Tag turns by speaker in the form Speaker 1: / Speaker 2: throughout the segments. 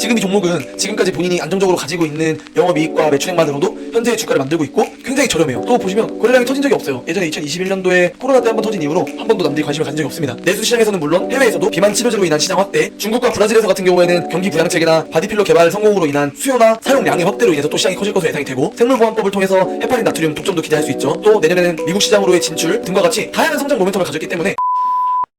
Speaker 1: 지금 이 종목은 지금까지 본인이 안정적으로 가지고 있는 영업이익과 매출액만으로도 현재의 주가를 만들고 있고 굉장히 저렴해요. 또 보시면 거래량이 터진 적이 없어요. 예전에 2021년도에 코로나 때 한 번 터진 이후로 한 번도 남들이 관심을 가진 적이 없습니다. 내수 시장에서는 물론 해외에서도 비만 치료제로 인한 시장 확대, 중국과 브라질에서 같은 경우에는 경기 부양책이나 바디필러 개발 성공으로 인한 수요나 사용량의 확대로 인해서 또 시장이 커질 것으로 예상이 되고 생물보안법을 통해서 헤파린 나트륨 독점도 기대할 수 있죠. 또 내년에는 미국 시장으로의 진출 등과 같이 다양한 성장 모멘텀을 가졌기 때문에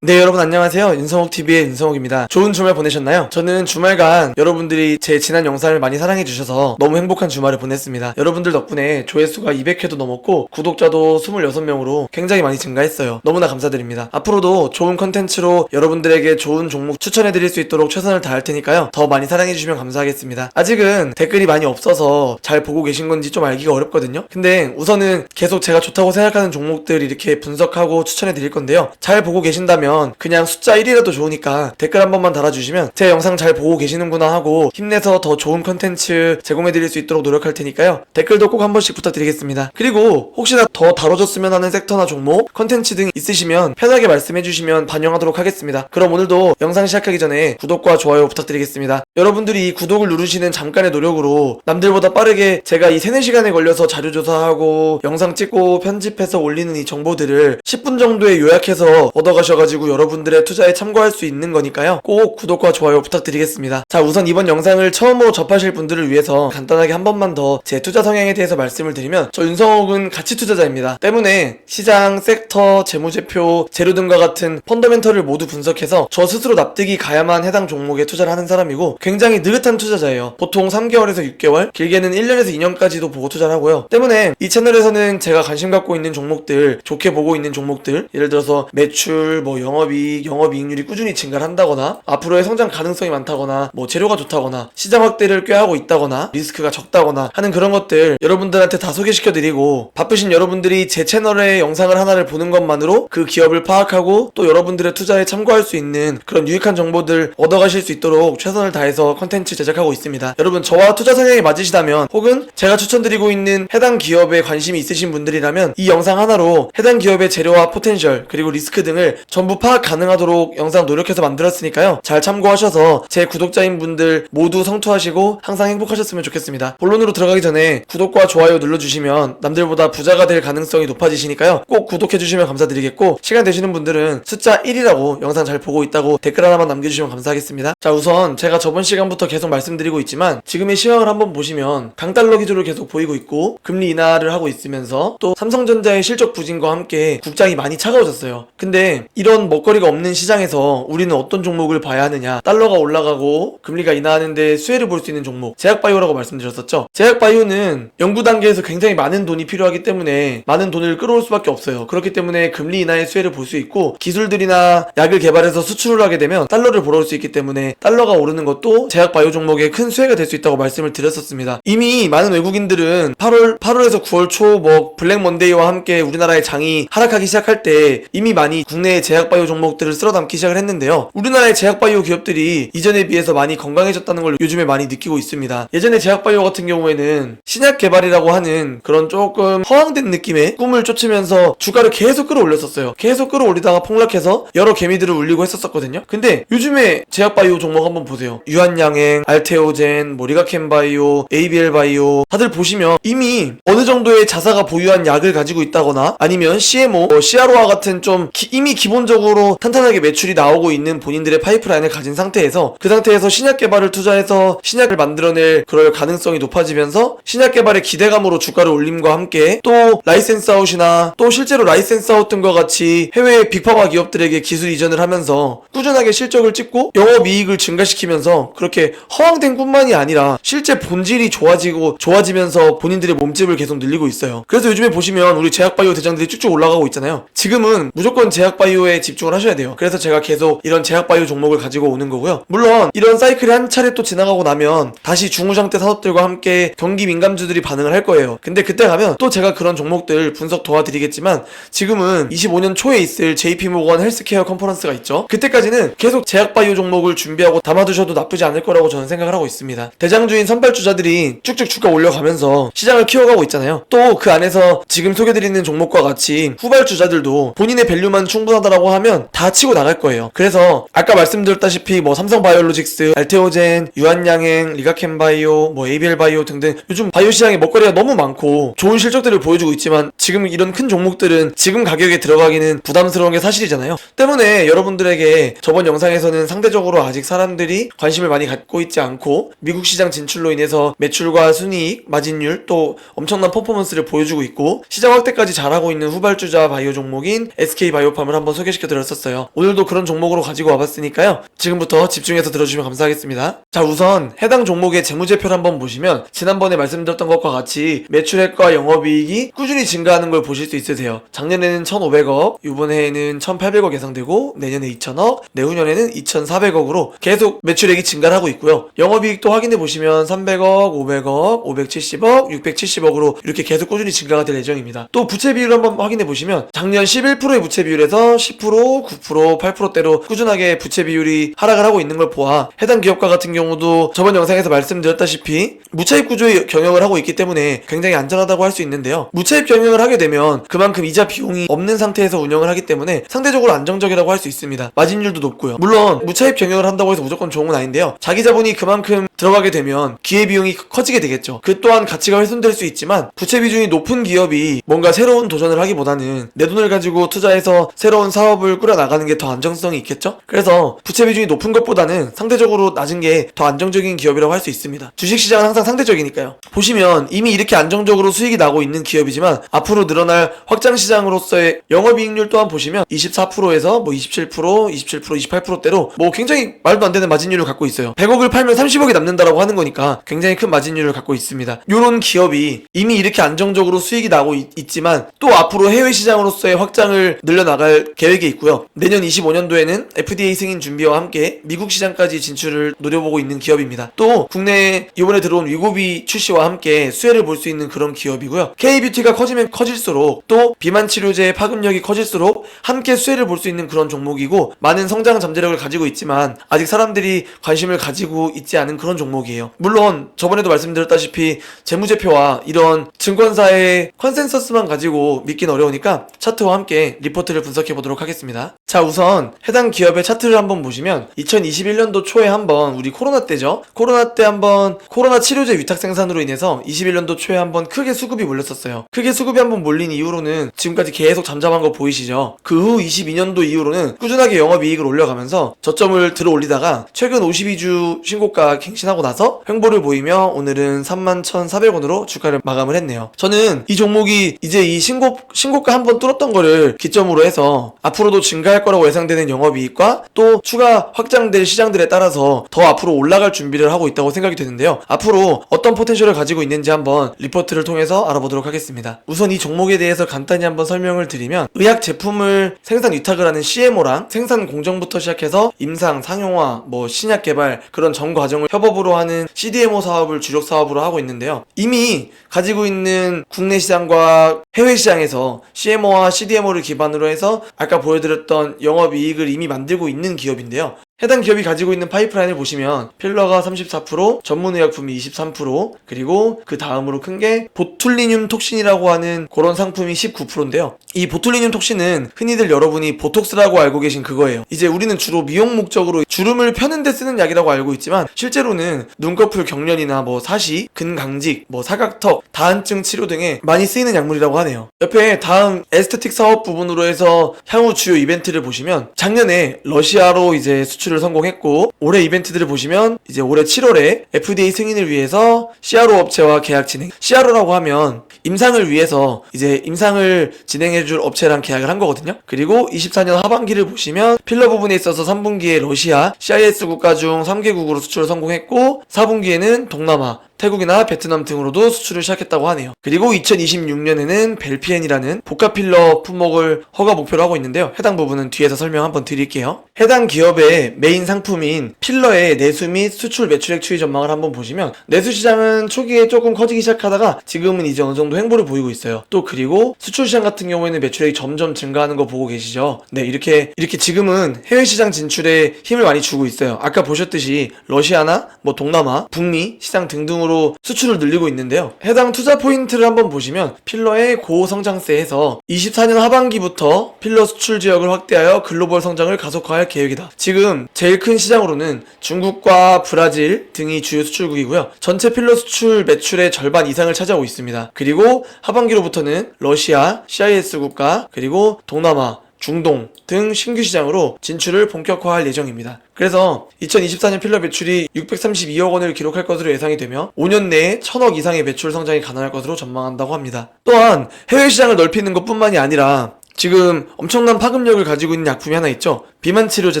Speaker 1: 네 여러분 안녕하세요. 윤성욱TV의 윤성욱입니다. 좋은 주말 보내셨나요? 저는 주말간 여러분들이 제 지난 영상을 많이 사랑해주셔서 너무 행복한 주말을 보냈습니다. 여러분들 덕분에 조회수가 200회도 넘었고 구독자도 26명으로 굉장히 많이 증가했어요. 너무나 감사드립니다. 앞으로도 좋은 컨텐츠로 여러분들에게 좋은 종목 추천해드릴 수 있도록 최선을 다할 테니까요. 더 많이 사랑해주시면 감사하겠습니다. 아직은 댓글이 많이 없어서 잘 보고 계신 건지 좀 알기가 어렵거든요. 근데 우선은 계속 제가 좋다고 생각하는 종목들 이렇게 분석하고 추천해드릴 건데요. 잘 보고 계신다면 그냥 숫자 1이라도 좋으니까 댓글 한 번만 달아주시면 제 영상 잘 보고 계시는구나 하고 힘내서 더 좋은 컨텐츠 제공해드릴 수 있도록 노력할 테니까요. 댓글도 꼭 한 번씩 부탁드리겠습니다. 그리고 혹시나 더 다뤄줬으면 하는 섹터나 종목 컨텐츠 등 있으시면 편하게 말씀해주시면 반영하도록 하겠습니다. 그럼 오늘도 영상 시작하기 전에 구독과 좋아요 부탁드리겠습니다. 여러분들이 이 구독을 누르시는 잠깐의 노력으로 남들보다 빠르게 제가 이 3, 4시간에 걸려서 자료 조사하고 영상 찍고 편집해서 올리는 이 정보들을 10분 정도에 요약해서 얻어가셔가지고 여러분들의 투자에 참고할 수 있는 거니까요. 꼭 구독과 좋아요 부탁드리겠습니다. 자 우선 이번 영상을 처음으로 접하실 분들을 위해서 간단하게 한 번만 더 제 투자 성향에 대해서 말씀을 드리면 저 윤성욱은 가치 투자자입니다. 때문에 시장, 섹터, 재무제표, 재료 등과 같은 펀더멘털을 모두 분석해서 저 스스로 납득이 가야만 해당 종목에 투자를 하는 사람이고 굉장히 느긋한 투자자예요. 보통 3개월에서 6개월 길게는 1년에서 2년까지도 보고 투자를 하고요. 때문에 이 채널에서는 제가 관심 갖고 있는 종목들 좋게 보고 있는 종목들 예를 들어서 매출, 뭐 영업이익, 영업이익률이 꾸준히 증가를 한다거나 앞으로의 성장 가능성이 많다거나 뭐 재료가 좋다거나 시장 확대를 꾀하고 있다거나 리스크가 적다거나 하는 그런 것들 여러분들한테 다 소개시켜드리고 바쁘신 여러분들이 제 채널의 영상을 하나를 보는 것만으로 그 기업을 파악하고 또 여러분들의 투자에 참고할 수 있는 그런 유익한 정보들 얻어가실 수 있도록 최선을 다해서 컨텐츠 제작하고 있습니다. 여러분 저와 투자 성향이 맞으시다면 혹은 제가 추천드리고 있는 해당 기업에 관심이 있으신 분들이라면 이 영상 하나로 해당 기업의 재료와 포텐셜 그리고 리스크 등을 전부 파악 가능하도록 영상 노력해서 만들었으니까요. 잘 참고하셔서 제 구독자인 분들 모두 성투하시고 항상 행복하셨으면 좋겠습니다. 본론으로 들어가기 전에 구독과 좋아요 눌러주시면 남들보다 부자가 될 가능성이 높아지시니까요. 꼭 구독해주시면 감사드리겠고 시간 되시는 분들은 숫자 1이라고 영상 잘 보고 있다고 댓글 하나만 남겨주시면 감사하겠습니다. 자 우선 제가 저번 시간부터 계속 말씀드리고 있지만 지금의 시황을 한번 보시면 강달러 기조를 계속 보이고 있고 금리 인하를 하고 있으면서 또 삼성전자의 실적 부진과 함께 국장이 많이 차가워졌어요. 근데 이런 먹거리가 없는 시장에서 우리는 어떤 종목을 봐야 하느냐 달러가 올라가고 금리가 인하하는데 수혜를 볼 수 있는 종목 제약바이오라고 말씀드렸었죠. 제약바이오는 연구 단계에서 굉장히 많은 돈이 필요하기 때문에 많은 돈을 끌어올 수밖에 없어요. 그렇기 때문에 금리 인하의 수혜를 볼 수 있고 기술들이나 약을 개발해서 수출을 하게 되면 달러를 벌어올 수 있기 때문에 달러가 오르는 것도 제약바이오 종목에 큰 수혜가 될 수 있다고 말씀을 드렸었습니다. 이미 많은 외국인들은 8월 8월에서 9월 초 뭐 블랙 먼데이와 함께 우리나라의 장이 하락하기 시작할 때 이미 많이 국내의 제약바이오 종목들을 쓸어 담기 시작을 했는데요. 우리나라의 제약바이오 기업들이 이전에 비해서 많이 건강해졌다는 걸 요즘에 많이 느끼고 있습니다. 예전에 제약바이오 같은 경우에는 신약 개발이라고 하는 그런 조금 허황된 느낌의 꿈을 쫓으면서 주가를 계속 끌어올렸었어요. 계속 끌어올리다가 폭락해서 여러 개미들을 울리고 했었거든요. 근데 요즘에 제약바이오 종목 한번 보세요. 유한양행, 알테오젠, 뭐 리가켄바이오, ABL바이오 다들 보시면 이미 어느 정도의 자사가 보유한 약을 가지고 있다거나 아니면 CMO, 뭐 CRO와 같은 좀 기- 이미 기본적으로 탄탄하게 매출이 나오고 있는 본인들의 파이프라인을 가진 상태에서 그 상태에서 신약 개발을 투자해서 신약을 만들어낼 그럴 가능성이 높아지면서 신약 개발의 기대감으로 주가를 올림과 함께 또 라이센스 아웃이나 또 실제로 라이센스 아웃 등과 같이 해외 빅파마 기업들에게 기술 이전을 하면서 꾸준하게 실적을 찍고 영업이익을 증가시키면서 그렇게 허황된 꿈만이 아니라 실제 본질이 좋아지고 좋아지면서 본인들의 몸집을 계속 늘리고 있어요. 그래서 요즘에 보시면 우리 제약바이오 대장들이 쭉쭉 올라가고 있잖아요. 지금은 무조건 제약바이오에 집 중을 하셔야 돼요. 그래서 제가 계속 이런 제약바이오 종목을 가지고 오는 거고요. 물론 이런 사이클이 한 차례 또 지나가고 나면 다시 중후장대 사업들과 함께 경기 민감주들이 반응을 할 거예요. 근데 그때 가면 또 제가 그런 종목들 분석 도와드리겠지만 지금은 25년 초에 있을 JP모건 헬스케어 컨퍼런스가 있죠. 그때까지는 계속 제약바이오 종목을 준비하고 담아두셔도 나쁘지 않을 거라고 저는 생각을 하고 있습니다. 대장주인 선발주자들이 쭉쭉 주가 올려가면서 시장을 키워가고 있잖아요. 또 그 안에서 지금 소개드리는 종목과 같이 후발주자들도 본인의 밸류만 충분하다라고 하면 다 치고 나갈 거예요. 그래서 아까 말씀드렸다시피 뭐 삼성바이오로직스, 알테오젠, 유한양행, 리가켄바이오, 뭐 ABL바이오 등등 요즘 바이오 시장에 먹거리가 너무 많고 좋은 실적들을 보여주고 있지만 지금 이런 큰 종목들은 지금 가격에 들어가기는 부담스러운 게 사실이잖아요. 때문에 여러분들에게 저번 영상에서는 상대적으로 아직 사람들이 관심을 많이 갖고 있지 않고 미국 시장 진출로 인해서 매출과 순이익, 마진율 또 엄청난 퍼포먼스를 보여주고 있고 시장 확대까지 잘하고 있는 후발주자 바이오 종목인 SK 바이오팜을 한번 소개시켜 드렸었어요. 오늘도 그런 종목으로 가지고 와봤으니까요. 지금부터 집중해서 들어주시면 감사하겠습니다. 자 우선 해당 종목의 재무제표를 한번 보시면 지난번에 말씀드렸던 것과 같이 매출액과 영업이익이 꾸준히 증가하는 걸 보실 수 있으세요. 작년에는 1,500억, 이번에는 1,800억 예상되고 내년에 2,000억, 내후년에는 2,400억으로 계속 매출액이 증가를 하고 있고요. 영업이익도 확인해 보시면 300억, 500억, 570억, 670억으로 이렇게 계속 꾸준히 증가가 될 예정입니다. 또 부채 비율 한번 확인해 보시면 작년 11%의 부채 비율에서 10%, 9%, 8%대로 꾸준하게 부채 비율이 하락을 하고 있는 걸 보아 해당 기업과 같은 경우도 저번 영상에서 말씀드렸다시피 무차입 구조의 경영을 하고 있기 때문에 굉장히 안전하다고 할 수 있는데요. 무차입 경영을 하게 되면 그만큼 이자 비용이 없는 상태에서 운영을 하기 때문에 상대적으로 안정적이라고 할 수 있습니다. 마진율도 높고요. 물론 무차입 경영을 한다고 해서 무조건 좋은 건 아닌데요. 자기 자본이 그만큼 들어가게 되면 기회비용이 커지게 되겠죠. 그 또한 가치가 훼손될 수 있지만 부채 비중이 높은 기업이 뭔가 새로운 도전을 하기보다는 내 돈을 가지고 투자해서 새로운 사업을 꾸려나가는 게 더 안정성이 있겠죠? 그래서 부채 비중이 높은 것보다는 상대적으로 낮은 게 더 안정적인 기업이라고 할 수 있습니다. 주식시장은 항상 상대적이니까요. 보시면 이미 이렇게 안정적으로 수익이 나고 있는 기업이지만 앞으로 늘어날 확장 시장으로서의 영업이익률 또한 보시면 24%에서 뭐 27%, 27%, 28%대로 뭐 굉장히 말도 안 되는 마진율을 갖고 있어요. 100억을 팔면 30억이 남는 다라고 하는 거니까 굉장히 큰 마진율을 갖고 있습니다. 이런 기업이 이미 이렇게 안정적으로 수익이 나고 있, 지만또 앞으로 해외 시장으로서의 확장을 늘려나갈 계획이 있고요. 내년 25년도에는 FDA 승인 준비와 함께 미국 시장까지 진출을 노려보고 있는 기업입니다. 또 국내에 이번에 들어온 위고비 출시와 함께 수혜를 볼 수 있는 그런 기업이고요. K뷰티가 커지면 커질수록 또 비만 치료제의 파급력이 커질수록 함께 수혜를 볼 수 있는 그런 종목이고 많은 성장 잠재력을 가지고 있지만 아직 사람들이 관심을 가지고 있지 않은 그런 종목이에요. 물론 저번에도 말씀드렸다시피 재무제표와 이런 증권사의 컨센서스만 가지고 믿긴 어려우니까 차트와 함께 리포트를 분석해 보도록 하겠습니다. 자 우선 해당 기업의 차트를 한번 보시면 2021년도 초에 한번 우리 코로나 때죠. 코로나 때 한번 코로나 치료제 위탁 생산으로 인해서 21년도 초에 한번 크게 수급이 몰렸었어요. 크게 수급이 한번 몰린 이후로는 지금까지 계속 잠잠한 거 보이시죠? 그 후 22년도 이후로는 꾸준하게 영업이익을 올려가면서 저점을 들어 올리다가 최근 52주 신고가 갱신 하고 나서 횡보를 보이며 오늘은 31,400원으로 주가를 마감을 했네요. 저는 이 종목이 이제 이 신고, 신고가 한번 뚫었던 거를 기점으로 해서 앞으로도 증가할 거라고 예상되는 영업이익과 또 추가 확장될 시장들에 따라서 더 앞으로 올라갈 준비를 하고 있다고 생각이 되는데요. 앞으로 어떤 포텐셜을 가지고 있는지 한번 리포트를 통해서 알아보도록 하겠습니다. 우선 이 종목에 대해서 간단히 한번 설명을 드리면 의약 제품을 생산 위탁을 하는 CMO랑 생산 공정부터 시작해서 임상, 상용화, 뭐 신약 개발 그런 전 과정을 협 업으로 하는 CDMO 사업을 주력 사업으로 하고 있는데요. 이미 가지고 있는 국내 시장과 해외 시장에서 CMO와 CDMO를 기반으로 해서 아까 보여드렸던 영업 이익을 이미 만들고 있는 기업인데요. 해당 기업이 가지고 있는 파이프라인을 보시면 필러가 34%, 전문 의약품이 23%, 그리고 그 다음으로 큰 게 보툴리늄 톡신이라고 하는 그런 상품이 19%인데요. 이 보툴리늄 톡신은 흔히들 여러분이 보톡스라고 알고 계신 그거예요. 이제 우리는 주로 미용 목적으로 주름을 펴는 데 쓰는 약이라고 알고 있지만 실제로는 눈꺼풀 경련이나 뭐 사시, 근강직, 뭐 사각턱, 다한증 치료 등에 많이 쓰이는 약물이라고 하네요. 옆에 다음 에스테틱 사업 부분으로 해서 향후 주요 이벤트를 보시면 작년에 러시아로 이제 수출 을 성공했고 올해 이벤트들을 보시면 이제 올해 7월에 FDA 승인을 위해서 CRO 업체와 계약 진행. CRO라고 하면 임상을 위해서 이제 임상을 진행해줄 업체랑 계약을 한 거거든요. 그리고 24년 하반기를 보시면 필러 부분에 있어서 3분기에 러시아, CIS 국가 중 3개국으로 수출을 성공했고 4분기에는 동남아, 태국이나 베트남 등으로도 수출을 시작했다고 하네요. 그리고 2026년에는 벨피엔이라는 복합 필러 품목을 허가 목표로 하고 있는데요. 해당 부분은 뒤에서 설명 한번 드릴게요. 해당 기업의 메인 상품인 필러의 내수 및 수출 매출액 추이 전망을 한번 보시면 내수 시장은 초기에 조금 커지기 시작하다가 지금은 이제 어느 정도 횡보를 보이고 있어요. 또 그리고 수출 시장 같은 경우에는 매출액이 점점 증가하는 거 보고 계시죠? 네, 이렇게 이렇게 지금은 해외 시장 진출에 힘을 많이 주고 있어요. 아까 보셨듯이 러시아나 뭐 동남아, 북미 시장 등등으로 중심으로 수출을 늘리고 있는데요. 해당 투자 포인트를 한번 보시면 필러의 고성장세에서 24년 하반기부터 필러 수출 지역을 확대하여 글로벌 성장을 가속화할 계획이다. 지금 제일 큰 시장으로는 중국과 브라질 등이 주요 수출국이고요. 전체 필러 수출 매출의 절반 이상을 차지하고 있습니다. 그리고 하반기로부터는 러시아, CIS 국가, 그리고 동남아, 중동 등 신규 시장으로 진출을 본격화할 예정입니다. 그래서 2024년 필러 매출이 632억 원을 기록할 것으로 예상이 되며 5년 내에 1000억 이상의 매출 성장이 가능할 것으로 전망한다고 합니다. 또한 해외 시장을 넓히는 것 뿐만이 아니라 지금 엄청난 파급력을 가지고 있는 약품이 하나 있죠. 비만 치료제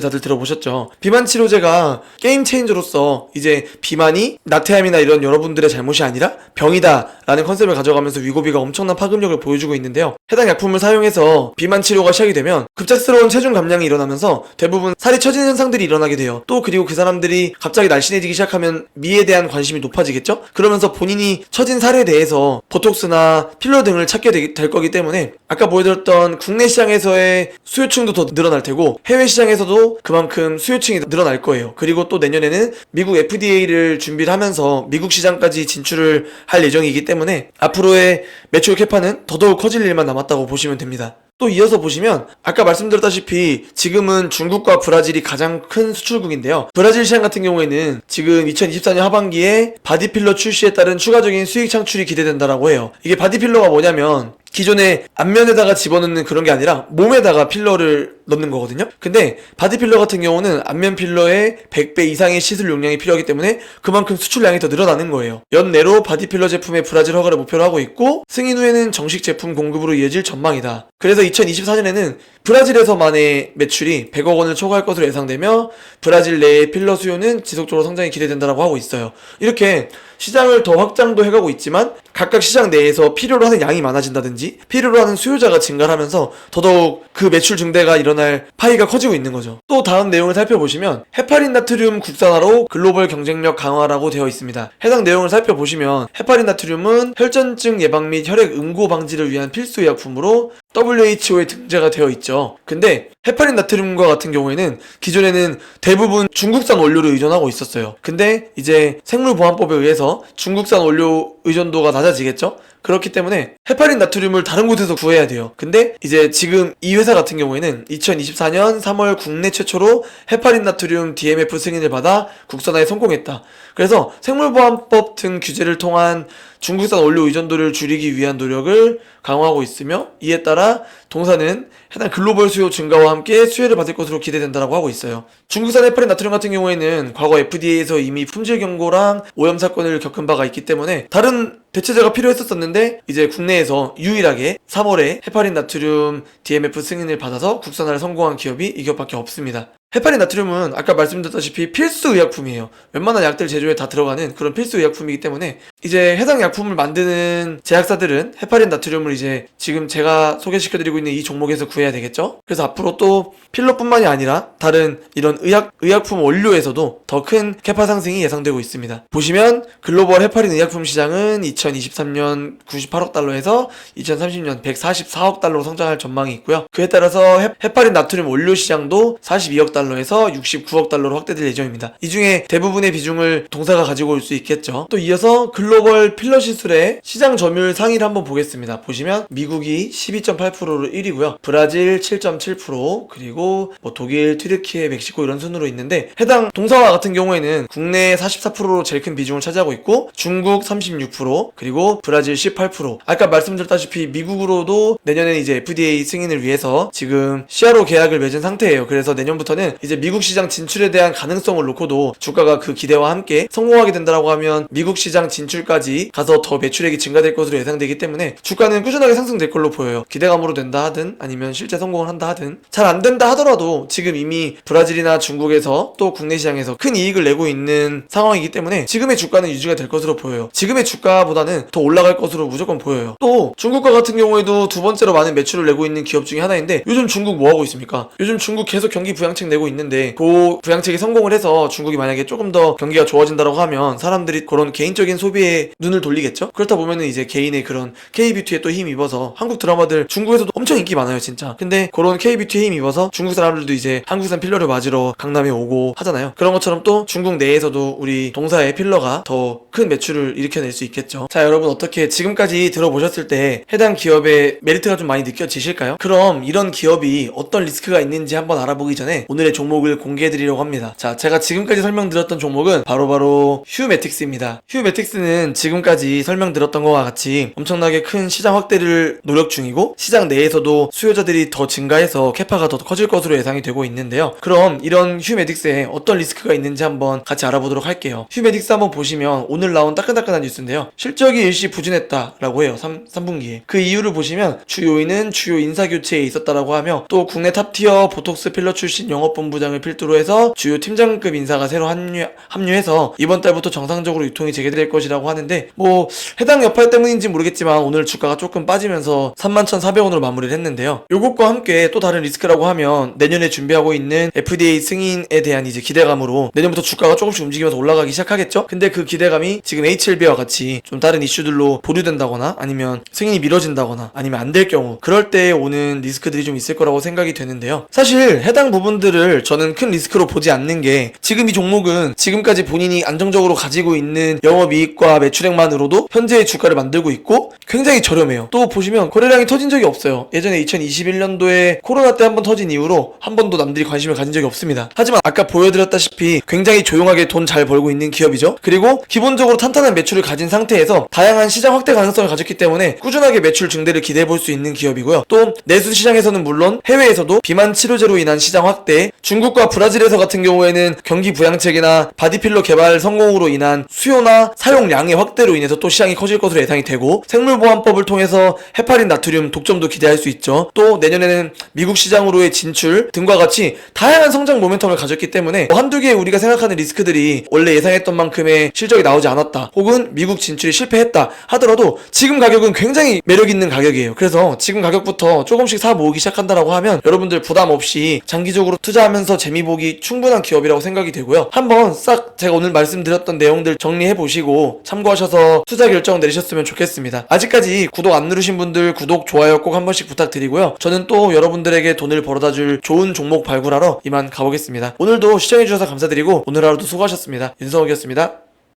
Speaker 1: 다들 들어보셨죠? 비만 치료제가 게임 체인저로서 이제 비만이 나태함이나 이런 여러분들의 잘못이 아니라 병이다라는 컨셉을 가져가면서 위고비가 엄청난 파급력을 보여주고 있는데요. 해당 약품을 사용해서 비만 치료가 시작이 되면 급작스러운 체중 감량이 일어나면서 대부분 살이 처지는 현상들이 일어나게 돼요. 또 그리고 그 사람들이 갑자기 날씬해지기 시작하면 미에 대한 관심이 높아지겠죠? 그러면서 본인이 처진 살에 대해서 보톡스나 필러 등을 찾게 되- 될 거기 때문에 아까 보여드렸던 국내 시장에서의 수요층도 더 늘어날 테고 해외 시장에서도 그만큼 수요층이 늘어날 거예요. 그리고 또 내년에는 미국 FDA를 준비를 하면서 미국 시장까지 진출을 할 예정이기 때문에 앞으로의 매출 캐파는 더더욱 커질 일만 남았다고 보시면 됩니다. 또 이어서 보시면 아까 말씀드렸다시피 지금은 중국과 브라질이 가장 큰 수출국인데요. 브라질 시장 같은 경우에는 지금 2024년 하반기에 바디필러 출시에 따른 추가적인 수익 창출이 기대된다라고 해요. 이게 바디필러가 뭐냐면 기존에 앞면에다가 집어넣는 그런 게 아니라 몸에다가 필러를 넣는 거거든요. 근데 바디 필러 같은 경우는 앞면 필러의 100배 이상의 시술 용량이 필요하기 때문에 그만큼 수출량이 더 늘어나는 거예요. 연내로 바디 필러 제품의 브라질 허가를 목표로 하고 있고 승인 후에는 정식 제품 공급으로 이어질 전망이다. 그래서 2024년에는 브라질에서만의 매출이 100억 원을 초과할 것으로 예상되며 브라질 내의 필러 수요는 지속적으로 성장이 기대된다라고 하고 있어요. 이렇게 시장을 더 확장도 해가고 있지만 각각 시장 내에서 필요로 하는 양이 많아진다든지 필요로 하는 수요자가 증가하면서 더더욱 그 매출 증대가 일어 날 파이가 커지고 있는 거죠. 또 다음 내용을 살펴보시면 헤파린 나트륨 국산화로 글로벌 경쟁력 강화라고 되어 있습니다. 해당 내용을 살펴보시면 헤파린 나트륨은 혈전증 예방 및 혈액 응고 방지를 위한 필수 의약품으로 WHO에 등재가 되어 있죠. 근데 헤파린 나트륨과 같은 경우에는 기존에는 대부분 중국산 원료를 의존하고 있었어요. 근데 이제 생물보안법에 의해서 중국산 원료 의존도가 낮아지겠죠? 그렇기 때문에 헤파린 나트륨을 다른 곳에서 구해야 돼요. 근데 이제 지금 이 회사 같은 경우에는 2024년 3월 국내 최초로 헤파린 나트륨 DMF 승인을 받아 국산화에 성공했다. 그래서 생물보안법 등 규제를 통한 중국산 원료 의존도를 줄이기 위한 노력을 강화하고 있으며 이에 따라 동사는 해당 글로벌 수요 증가와 함께 수혜를 받을 것으로 기대된다라고 하고 있어요. 중국산 헤파린 나트륨 같은 경우에는 과거 FDA에서 이미 품질 경고랑 오염 사건을 겪은 바가 있기 때문에 다른 대체제가 필요했었었는데 이제 국내에서 유일하게 3월에 헤파린 나트륨 DMF 승인을 받아서 국산화를 성공한 기업이 이 기업밖에 없습니다. 헤파린 나트륨은 아까 말씀드렸다시피 필수 의약품이에요. 웬만한 약들 제조에 다 들어가는 그런 필수 의약품이기 때문에 이제 해당 약품을 만드는 제약사들은 헤파린 나트륨을 이제 지금 제가 소개시켜드리고 있는 이 종목에서 구해야 되겠죠? 그래서 앞으로 또 필러뿐만이 아니라 다른 이런 의약, 의약품 원료에서도 더 큰 캐파 상승이 예상되고 있습니다. 보시면 글로벌 헤파린 의약품 시장은 2023년 98억 달러에서 2030년 144억 달러로 성장할 전망이 있고요. 그에 따라서 헤, 헤파린 나트륨 원료 시장도 42억 달러 에서 69억 달러로 확대될 예정입니다. 이 중에 대부분의 비중을 동사가 가지고 올 수 있겠죠. 또 이어서 글로벌 필러 시술의 시장 점유율 상위를 한번 보겠습니다. 보시면 미국이 12.8%로 1위고요. 브라질 7.7% 그리고 뭐 독일, 튀르키예, 멕시코 이런 순으로 있는데 해당 동사와 같은 경우에는 국내 44%로 제일 큰 비중을 차지하고 있고 중국 36% 그리고 브라질 18% 아까 말씀드렸다시피 미국으로도 내년에 이제 FDA 승인을 위해서 지금 CRO 계약을 맺은 상태예요. 그래서 내년부터는 이제 미국 시장 진출에 대한 가능성을 놓고도 주가가 그 기대와 함께 성공하게 된다라고 하면 미국 시장 진출까지 가서 더 매출액이 증가될 것으로 예상되기 때문에 주가는 꾸준하게 상승될 걸로 보여요. 기대감으로 된다 하든 아니면 실제 성공을 한다 하든 잘 안 된다 하더라도 지금 이미 브라질이나 중국에서 또 국내 시장에서 큰 이익을 내고 있는 상황이기 때문에 지금의 주가는 유지가 될 것으로 보여요. 지금의 주가보다는 더 올라갈 것으로 무조건 보여요. 또 중국과 같은 경우에도 두 번째로 많은 매출을 내고 있는 기업 중에 하나인데 요즘 중국 뭐 하고 있습니까? 요즘 중국 계속 경기 부양책 내고 되고 있는데 그 부양책이 성공을 해서 중국이 만약에 조금 더 경기가 좋아진다고 하면 사람들이 그런 개인적인 소비에 눈을 돌리겠죠? 그렇다 보면은 이제 개인의 그런 K-뷰티에 또 힘 입어서 한국 드라마들 중국에서도 엄청 인기 많아요 진짜 근데 그런 K-뷰티에 힘 입어서 중국 사람들도 이제 한국산 필러를 맞으러 강남에 오고 하잖아요 그런 것처럼 또 중국 내에서도 우리 동사의 필러가 더 큰 매출을 일으켜낼 수 있겠죠 자 여러분 어떻게 지금까지 들어보셨을 때 해당 기업의 메리트가 좀 많이 느껴지실까요? 그럼 이런 기업이 어떤 리스크가 있는지 한번 알아보기 전에 오늘의 종목을 공개해드리려고 합니다. 자 제가 지금까지 설명드렸던 종목은 바로바로 휴매틱스입니다. 휴매틱스는 지금까지 설명드렸던 것과 같이 엄청나게 큰 시장 확대를 노력 중이고 시장 내에서도 수요자들이 더 증가해서 캐파가 더 커질 것으로 예상이 되고 있는데요. 그럼 이런 휴매틱스에 어떤 리스크가 있는지 한번 같이 알아보도록 할게요. 휴매틱스 한번 보시면 오늘 나온 따끈따끈한 뉴스인데요. 실적이 일시 부진했다라고 해요 3, 3분기에. 그 이유를 보시면 주요인은 주요 인사교체에 있었다라고 하며 또 국내 탑티어 보톡스 필러 출신 영업 본부장을 필두로 해서 주요 팀장급 인사가 새로 합류, 합류해서 이번 달부터 정상적으로 유통이 재개될 것이라고 하는데 뭐 해당 여파 때문인지 모르겠지만 오늘 주가가 조금 빠지면서 31,400원으로 마무리를 했는데요. 요것과 함께 또 다른 리스크라고 하면 내년에 준비하고 있는 FDA 승인에 대한 이제 기대감으로 내년부터 주가가 조금씩 움직이면서 올라가기 시작하겠죠? 근데 그 기대감이 지금 HLB와 같이 좀 다른 이슈들로 보류된다거나 아니면 승인이 미뤄진다거나 아니면 안 될 경우 그럴 때 오는 리스크들이 좀 있을 거라고 생각이 되는데요. 사실 해당 부분들을 저는 큰 리스크로 보지 않는 게 지금 이 종목은 지금까지 본인이 안정적으로 가지고 있는 영업이익과 매출액만으로도 현재의 주가를 만들고 있고 굉장히 저렴해요. 또 보시면 거래량이 터진 적이 없어요. 예전에 2021년도에 코로나 때 한 번 터진 이후로 한 번도 남들이 관심을 가진 적이 없습니다. 하지만 아까 보여드렸다시피 굉장히 조용하게 돈 잘 벌고 있는 기업이죠. 그리고 기본적으로 탄탄한 매출을 가진 상태에서 다양한 시장 확대 가능성을 가졌기 때문에 꾸준하게 매출 증대를 기대해 볼 수 있는 기업이고요. 또 내수 시장에서는 물론 해외에서도 비만 치료제로 인한 시장 확대, 중국과 브라질에서 같은 경우에는 경기 부양책이나 바디필러 개발 성공으로 인한 수요나 사용량의 확대로 인해서 또 시장이 커질 것으로 예상이 되고 생물보안법을 통해서 헤파린 나트륨 독점도 기대할 수 있죠. 또 내년에는 미국 시장으로의 진출 등과 같이 다양한 성장 모멘텀을 가졌기 때문에 뭐 한두 개의 우리가 생각하는 리스크들이 원래 예상했던 만큼의 실적이 나오지 않았다. 혹은 미국 진출이 실패했다 하더라도 지금 가격은 굉장히 매력 있는 가격이에요. 그래서 지금 가격부터 조금씩 사 모으기 시작한다라고 하면 여러분들 부담 없이 장기적으로 투자하면서 재미 보기 충분한 기업이라고 생각이 되고요. 한번 싹 제가 오늘 말씀드렸던 내용들 정리해 보시고 참고하셔서 투자 결정 내리셨으면 좋겠습니다. 아직까지 구독 안 누르신 분들 구독 좋아요 꼭 한 번씩 부탁드리고요. 저는 또 여러분들에게 돈을 벌어다 줄 좋은 종목 발굴하러 이만 가보겠습니다. 오늘도 시청해 주셔서 감사드리고 오늘 하루도 수고하셨습니다. 윤성욱이었습니다.